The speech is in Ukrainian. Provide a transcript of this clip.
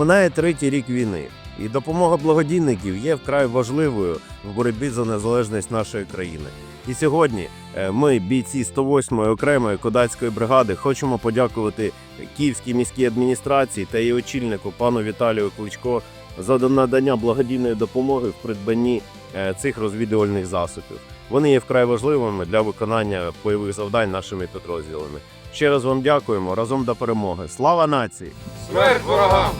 Минає третій рік війни, і допомога благодійників є вкрай важливою в боротьбі за незалежність нашої країни. І сьогодні е, ми, бійці 108-ї окремої кодацької бригади, хочемо подякувати Київській міській адміністрації та її очільнику пану Віталію Кличко за надання благодійної допомоги в придбанні е, цих розвідувальних засобів. Вони є вкрай важливими для виконання бойових завдань нашими підрозділами. Ще раз вам дякуємо разом до перемоги. Слава нації! Смерть ворогам!